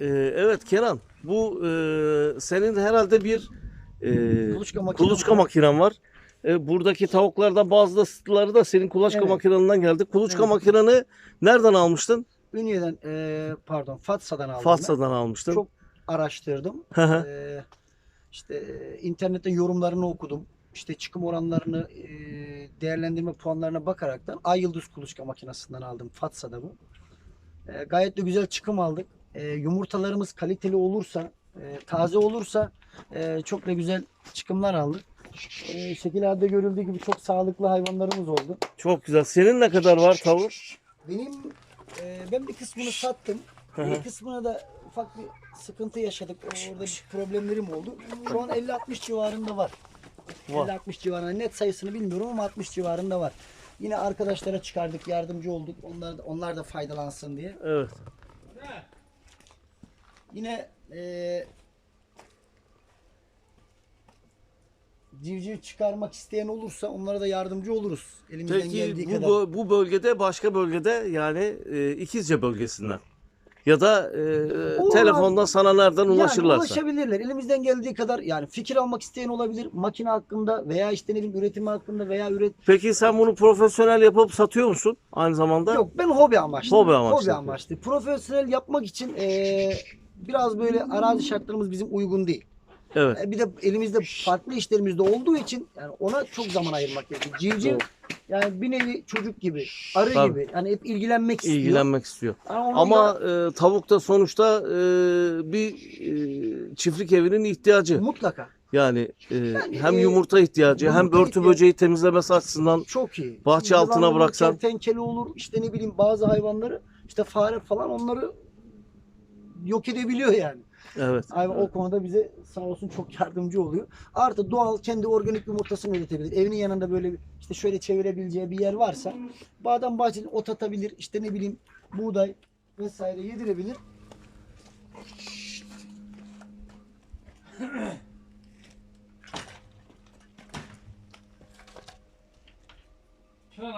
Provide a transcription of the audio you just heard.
Ee, evet Kenan, bu e, senin herhalde bir e, Kuluçka makinen kuluçka var. makinen var. E, buradaki tavuklardan bazı da sıtları da senin kuluçka Evet. makineninden geldi. Kuluçka Evet. makineni nereden almıştın? Ünye'den e, pardon Fatsa'dan aldım. ben. Fatsa'dan almıştın. Çok araştırdım. Hı hı. e, işte e, internetten yorumlarını okudum. İşte çıkım oranlarını e, değerlendirme puanlarına bakaraktan Ay Yıldız kuluçka makinesinden aldım. Fatsa'da bu. E, gayet de güzel çıkım aldık. E, yumurtalarımız kaliteli olursa, e, taze olursa e, çok da güzel çıkımlar aldık. E, şekillerde görüldüğü gibi çok sağlıklı hayvanlarımız oldu. Çok güzel. Senin ne kadar var tavuk? Benim e, ben bir kısmını sattım. Bir kısmına da ufak bir sıkıntı yaşadık. Orada bir problemlerim oldu. Şu an 50-60 civarında var. Var. 50-60 civarında. Net sayısını bilmiyorum ama 60 civarında var. Yine arkadaşlara çıkardık, yardımcı olduk. Onlar da, onlar da faydalansın diye. Evet. Yine e, civciv çıkarmak isteyen olursa onlara da yardımcı oluruz. Elimizden Peki geldiği bu, kadar. bö- bu bölgede başka bölgede yani e, İkizce bölgesinden ya da e, Olur. telefondan sana nereden Yani ulaşırlarsa. ulaşabilirler. Elimizden geldiği kadar yani fikir almak isteyen olabilir. Makine hakkında veya işte ne bileyim üretimi hakkında veya üret Peki sen bunu profesyonel yapıp satıyor musun aynı zamanda? Yok ben hobi amaçlı. Hobi amaçlı. amaçlı. Profesyonel yapmak için eee, biraz böyle arazi şartlarımız bizim uygun değil. Evet. E, Bir de elimizde farklı işlerimiz de olduğu için yani ona çok zaman ayırmak gerekiyor. Civciv Doğru. yani bir nevi çocuk gibi, arı Tabii. gibi. Yani hep ilgilenmek istiyor. İlgilenmek istiyor. Yani onun Ama da e, tavuk da sonuçta e, bir e, çiftlik evinin ihtiyacı. mutlaka Yani e, hem e, yumurta ihtiyacı hem yumurta börtü ihtiyacı. böceği temizlemesi açısından çok iyi. Bahçe altına bıraksan- Kertenkele olur işte ne bileyim bazı hayvanları işte fare falan onları yok edebiliyor yani. Evet. Abi evet. o konuda bize sağ olsun çok yardımcı oluyor. Artı doğal kendi organik yumurtasını üretebilir. Evinin yanında böyle işte şöyle çevirebileceği bir yer varsa badem bahçeli ot atabilir. İşte ne bileyim buğday vesaire yedirebilir. Şuna